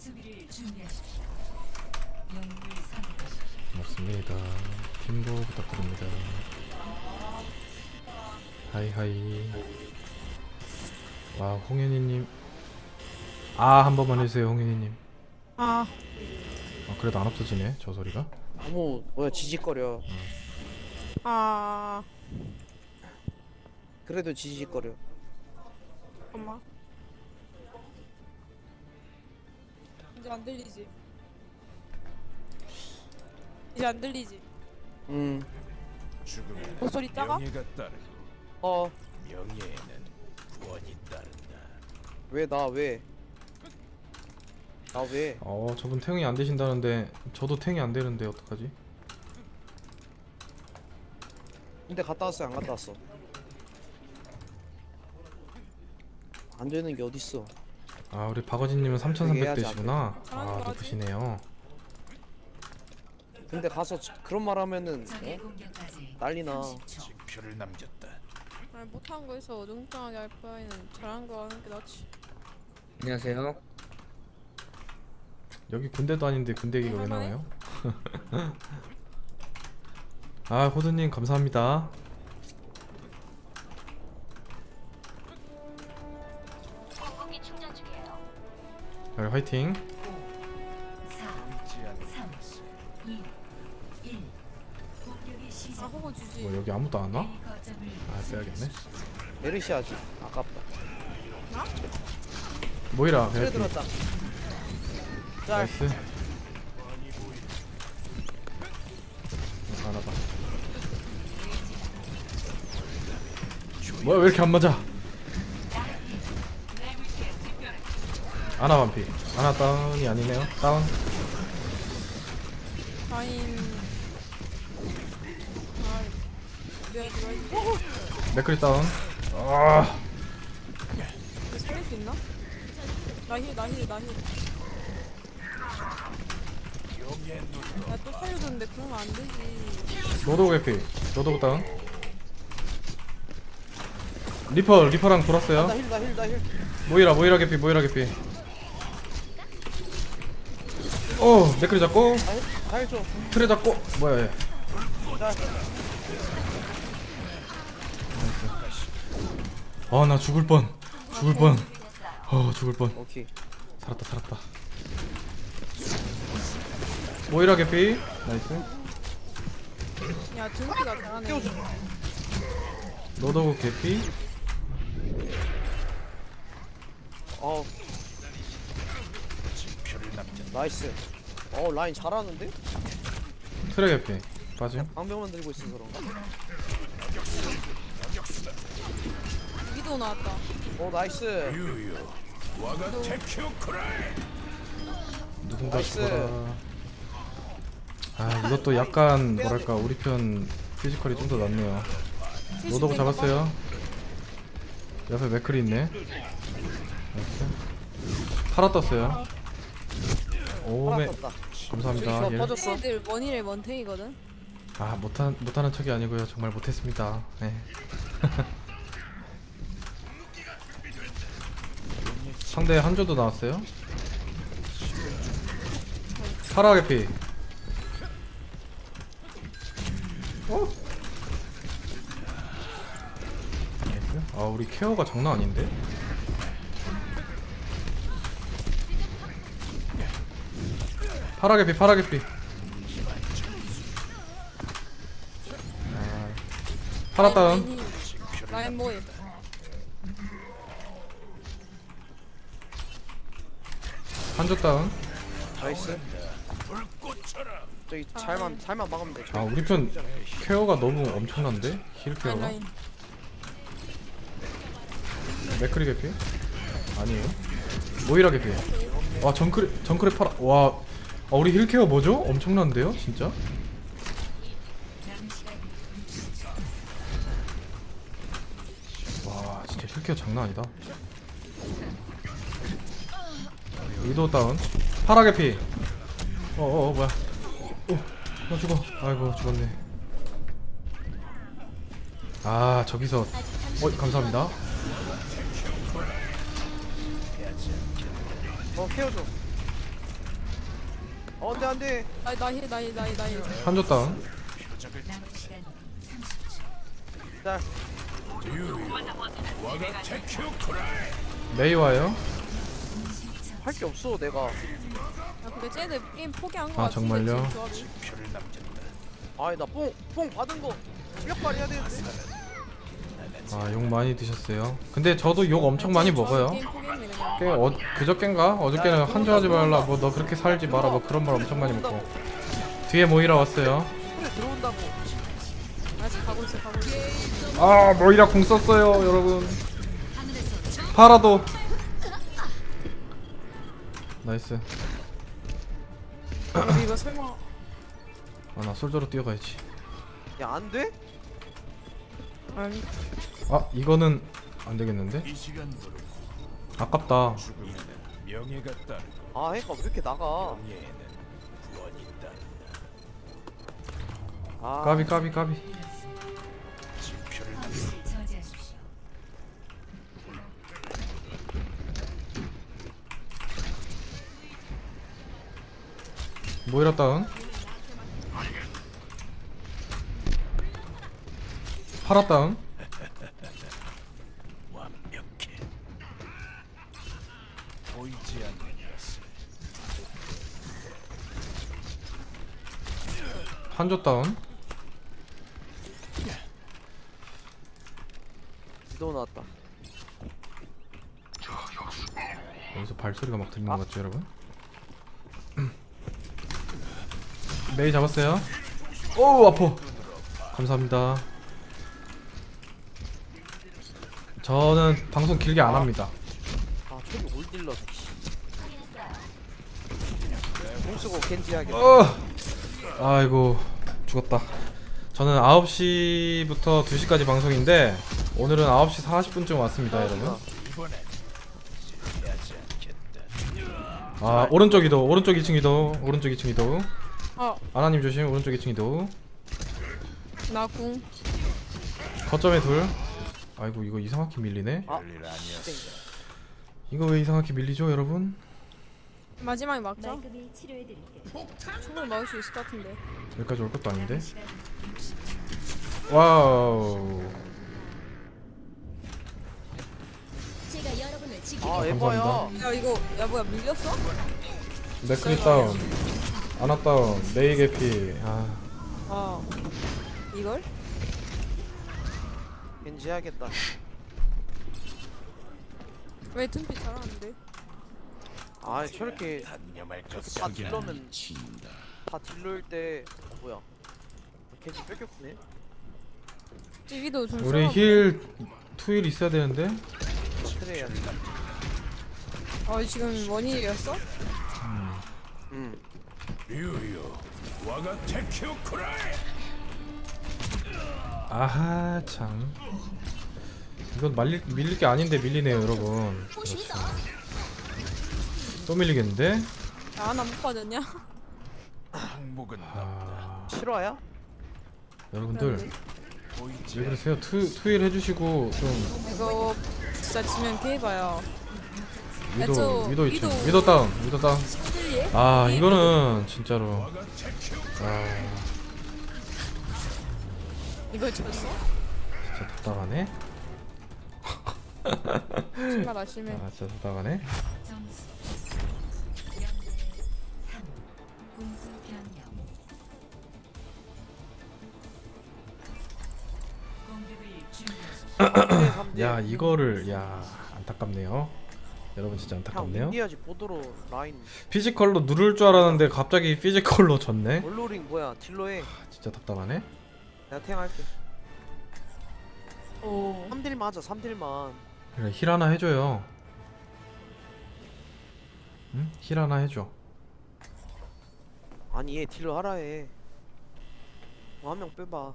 수비를 준비하십시오. 영웅을 선택하십시오. 맞습니다. 팀보 부탁드립니다. 하이하이. 와 홍현이님. 아 한 번만 해주세요 홍현이님. 아, 아, 그래도 안 없어지네 저 소리가. 너무 뭐야 지직거려. 아, 그래도 지직거려. 잠깐만. 이제 안 들리지? 이제 안 들리지? 음. 죽음에는 목소리 작아? 명예가 따르고 어. 명예에는 구원이 따른다. 왜 나 왜? 나 왜? 어 저분 탱이 안 되신다는데 저도 탱이 안 되는데 어떡하지? 근데 갔다 왔어 안 갔다 왔어? 안 되는 게 어딨어? 아 우리 박어진님은 그게 3,300 해야지, 되시구나. 잘하는 아거 같지? 높으시네요. 근데 가서 저- 그런 말 하면은 적의 어? 공격까지 난리나. 30초. 징표를 남겼다. 아니, 못한 거에서 어중쩡하게 할 바에는 잘한 거 하는 게 낫지. 안녕하세요. 여기 군대도 아닌데 군대 얘기가 왜 할만해? 나와요? 아 호두님 감사합니다. 네, 화이팅. 4, 믿지 않는 3, 2, 1. 공격이 시작. 아, 호구 주지. 뭐 여기 아무도 안 와? 거점을 아 빼야겠네. 메르시 하지. 아깝다. 모이라 그래. 들었다. 짤. 나이스. 하나봐. 뭐야 왜 이렇게 안 맞아? 아나 반피. 아나 다운이 아니네요. 다운. 라인. 아, 내가. 맥크리 다운. 아. 이거 살릴 수 있나? 나 힐, 나 힐, 나 힐. 용의 눈. 야, 또 살려줬는데 그러면 안 되지. 로ド개피. 로드 다운. 리퍼 리퍼랑 돌았어요. 나 힐, 나 힐, 나 힐. 모이라 모이라 개피 모이라 개피. 오 맥크리 잡고 다 줘. 트레 잡고 뭐야 얘. 짤. 아나 죽을 뻔 죽을 뻔어 죽을 뻔 오케이. 살았다 살았다 모이라 개피 나이스 야, 등기가 잘하네. 띄워줘. 노더구 개피 어. 나이스. 어, 라인 잘하는데? 트레 개피 빠짐 방벽만 들고 있어서 그런가? 위도 나왔다. 어, 나이스. 누군가 나이스. 죽어라 아 이것도 약간 뭐랄까 우리 편 피지컬이 좀 더 낫네요 노더구 잡았어요 옆에 맥클이 있네 나이스 팔아 떴어요 오메 팔았었다. 감사합니다 저 예. 터졌어. 애들 원일에 원탱이거든. 아 못한 못하는 척이 아니고요 정말 못했습니다. 네. 상대 한조도 나왔어요. 파라 개피. 어? 아 우리 케어가 장난 아닌데? 파라 개피 파라 개피. 아, 파라 다운. 라인, 뭐해? 한조 다운. 나이스. 저기 잘만 잘만 막으면 돼. 아 우리 편 케어가 너무 엄청난데 힐 라인 케어가. 라인. 맥크리 개피? 아니에요. 모이라 개피. 와 정크레 정크레 파라. 와 아, 우리 힐 케어 뭐죠? 엄청난데요, 진짜? 와 진짜 힐 케어 장난 아니다. 위도 다운. 파라 개피. 어어 어, 뭐야? 어, 나 죽어. 아이고 죽었네. 아 저기서 어 감사합니다. 어, 케어 줘. 어 안돼 안돼 나이 나이 나이 나이 나이 한조 다운 남은 시간 30초. 짤 와가 테큐 크라이 메이 와요 할 게 없어 내가 야 근데 쟤네들 게임 포기한 거 아, 같은데 정말요? 지금 조합이. 아이 나뽕뽕 받은 거 출력발 해야 되는데 아 욕 많이 드셨어요? 근데 저도 욕 엄청 많이 먹어요. 꽤 어, 그저껜가? 어저께는 한조 하지 말라 뭐 너 그렇게 살지 마라 뭐 그런 말 엄청 많이 먹고. 뒤에 모이라 왔어요. 그래 들어온다고 아직 가고 있어 가고 있어 아 모이라 궁 썼어요 여러분. 파라도. 나이스. 우리 이거 설마 아나 솔저로 뛰어가야지. 야 안돼? 아니 아 이거는 안 되겠는데? 아깝다. 아 해가 왜 이렇게 나가? 아. 까비 까비 까비. 저지하십시오. 모이라 다운. 파라 다운 완벽해 보이지 않는 것을 한조 다운. 지도 나왔다. 여기서 발소리가 막 들리는 것 같죠 여러분? 메이 잡았어요. 오우 아파. 감사합니다. 저는 방송 길게 안 합니다. 아 저기 올 딜러 공 쓰고 겐지 하겠다 어! 아이고 죽었다. 저는 9시부터 2시까지 방송인데 오늘은 9시 40분쯤 왔습니다 여러분. 아 오른쪽 이도 오른쪽 2층 이도 오른쪽 2층 이도 아 아나님 조심 오른쪽 2층 이도 나 궁. 거점에 둘. 아이고 이거 이상하게 밀리네. 아. 이거 왜 이상하게 밀리죠 여러분? 마지막에 막자 말끔히. 충분히 막을 수 있을 것 같은데 여기까지 올 것도 아닌데 와우 제가 여러분을 지키 아 감사합니다. 야 이거 야 뭐야 밀렸어? 맥크리 다운 아나 다운 메이 개피 아아 이걸? 겐지 해야겠다 왜 tum피 잘하는데? 아 저렇게 다 딜러면 다. 딜러일 때 어, 뭐야. 겐지 뺏겼네. 찌기도 좀 우리. 힐 투일 있어야 되는데? 그래야 아 지금 원일이었어? 음. 크라이! 아하 참. 이건 말릴, 밀릴 게 아닌데 밀리네요 여러분. 그렇죠 또 밀리겠는데? 야 하나 못 빠졌냐? 항복은 아. 실화야? 여러분들 보이지 왜 그러세요? 투, 투일 해주시고 좀 이거 진짜 지면 개해봐요. 위도 저 위도 있죠 위도- 위도 다운 위도 다운? 아 이거는 진짜로. 아. 이걸 쳤어? 진짜 답답하네. 정말 아심해 아 진짜 답답하네 야 이거를 야 안타깝네요. 여러분 진짜 안타깝네요. 윈디아지 보도로 라인. 피지컬로 누를 줄 알았는데 갑자기 피지컬로 졌네. 원로링 뭐야 딜러해 진짜 답답하네. 내가 탱할게. 오. 3딜만 하자 3딜만. 그래 힐 하나 해줘요. 응? 힐 하나 해줘. 아니 얘 딜러 하라 해. 한명 빼봐.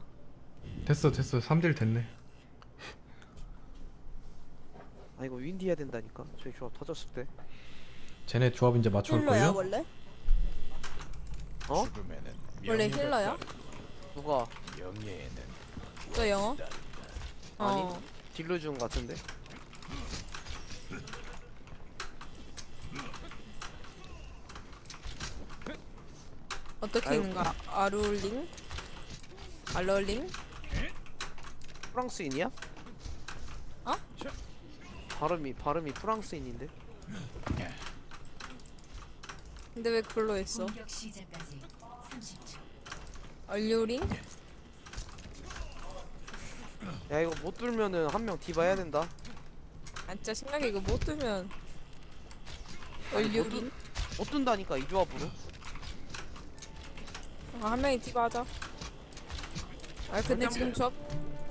됐어 됐어. 3딜 됐네 아 이거 윈디 해야 된다니까. 저희 조합 터졌을 때. 쟤네 조합 이제 힐러야 맞춰올걸요? 원래? 어? 원래 힐러야? 누가 저 영어? 아니. 어 딜러 준 같은데? 어떻게 아유. 있는가? 아룰링? 알럴링? 프랑스인이야? 어? 발음이 발음이 프랑스인인데. 근데 왜 그걸로 했어? 공격 시작까지 30초. 얼류링? 야 이거 못 뚫면은 한 명 디바 해야 된다. 아 진짜 생각해 이거 못 뜨면 얼류링? 못 뚫다니까 이 조합으로. 아, 한 명이 디바 하자 아 근데 지금 저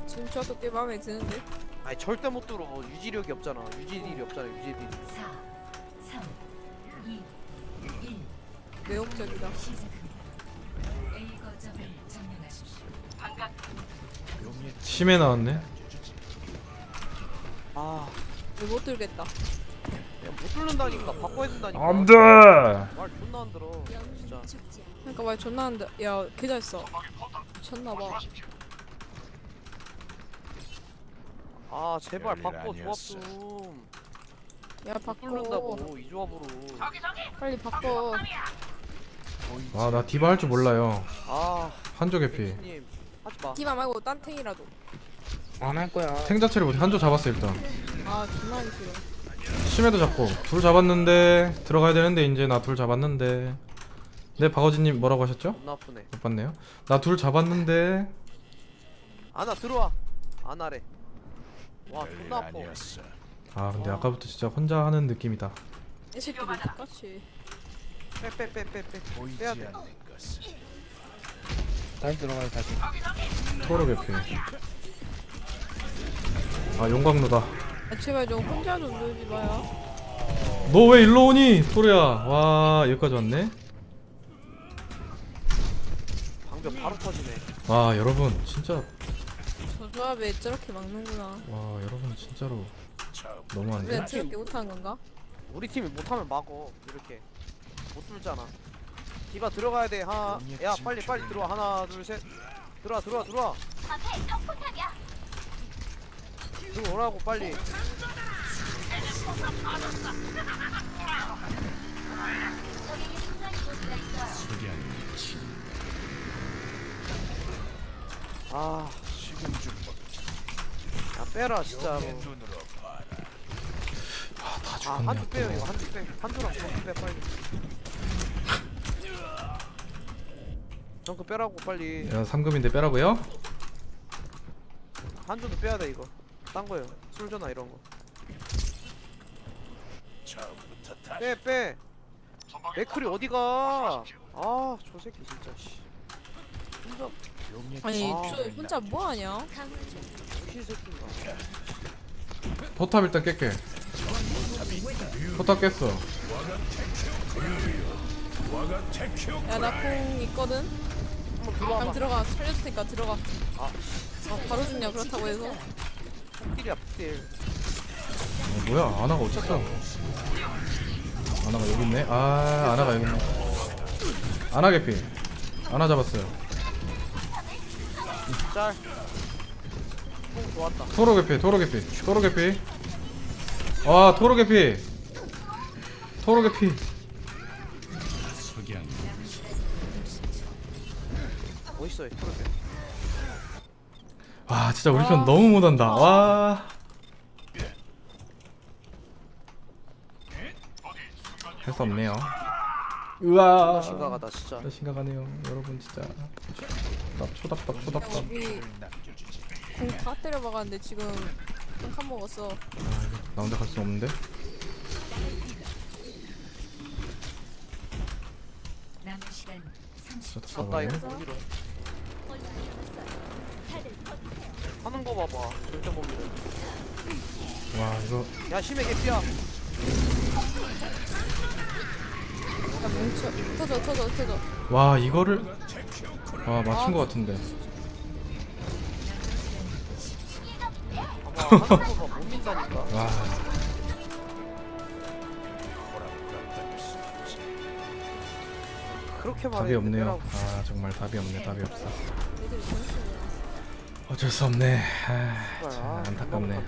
지금 저도 꽤 마음에 드는데 아니 절대 못 뚫어. 유지력이 없잖아. 유지딜이 없잖아. 유지딜. 4, 3, 2, 1. 매혹적이다 시작합니다. A 거점을 점령하십시오. 용의 심해 나왔네 아, 이거 못 들겠다 야, 못 뚫는다니까. 바꿔야 된다니까. 안돼 말 존나 안 들어. 진짜. 그러니까 말 존나 한다 야 개잘했어 미쳤나봐 아 제발 별일 바꿔 조합 아니었어. 좀. 야못 바꿔 뚫는다고 이 조합으로. 빨리 바꿔 아 나 디바 할 줄 몰라요 아, 한조 개피 님 하지 마. 디바 말고 딴 탱이라도 안 할 거야. 탱 자체를 못해 한조 잡았어 일단 아 존나 하기 싫어 심해도 잡고 둘 잡았는데 들어가야 되는데 이제 나 둘 잡았는데 네 박어진님 뭐라고 하셨죠? 아프네. 못 봤네요 나 둘 잡았는데 아나 들어와. 안 하래. 와 존나 아파. 아니었어. 아 근데 아까부터 진짜 혼자 하는 느낌이다 이 새끼들 똑같이 빼빼빼빼빼. 보이지 빼야 돼. 않는 다시 들어가요 다시. 토로 개피 아 용광로다 아 제발 좀 혼자 좀 놀지 마요 너 왜 일로 오니 토르야 와 여기까지 왔네 방벽 바로 터지네. 와 여러분 진짜 저 조합에 저렇게 막는구나 와 여러분 진짜로 너무한데 우리가 저렇게 못하는 건가? 우리 팀이 못하면 막어. 이렇게 못 뚫잖아. 디바 들어가야 돼. 하나. 야 빨리 빨리 들어와. 하나 둘 셋. 들어와 들어와 들어와. 들어오라고 빨리. 아. 야 빼라 진짜로. 용의 눈으로 봐라. 다 아, 죽었네 한줄 빼요 또. 이거 한줄 빼. 한줄랑 정크 빼 빨리. 정크 빼라고 빨리. 야 3금인데 빼라고요? 한줄도 빼야 돼 이거. 딴 거요. 술전화 이런 거. 처음부터 다시 빼 빼. 맥클이 어디가? 아, 저 새끼 진짜 씨. 아니 아. 저 혼자 뭐 하냐? 무시 새끼인가? 포탑 일단 깰게 포탑 깼어 와가 테큐 야나공 있거든? 한번 그럼. 들어가 살려줄 테니까 들어가 아, 아 바로 죽냐 그렇다고 해서 딜이야 딜. 어, 뭐야 아나가 어딨어 아나가 여기 있네 아 아나가 여기 있네 아나 개피 아나 잡았어요 짤. 뽕 좋았다. 토로 개피 토로 개피 토로 개피 아 토로 개피 토로 개피 멋있어요. 프로필. 와 진짜 우리 편 너무 못한다 와 할 수 없네요 우와 심각하다 진짜. 진짜 심각하네요 여러분 진짜 답 초답답 야 초답답 우리 남겨주지. 공다 때려 박았는데 지금 한칸 먹었어 나 혼자 갈 수 없는데 남은 시간 30초. 진짜 졌다 이거 답답하네? 하는 거 봐봐. 절대 못 믿어. 와 이거 야 심해 개피야. 야 뭉쳐 터져 터져 터져 와 이거를 와 맞춘 거 같은데 봐봐. 못. 와. 그렇게 말해. 답이 없네요 아 정말 답이 없네 답이 없어 어쩔 수 없네 아, 참 아, 안타깝네.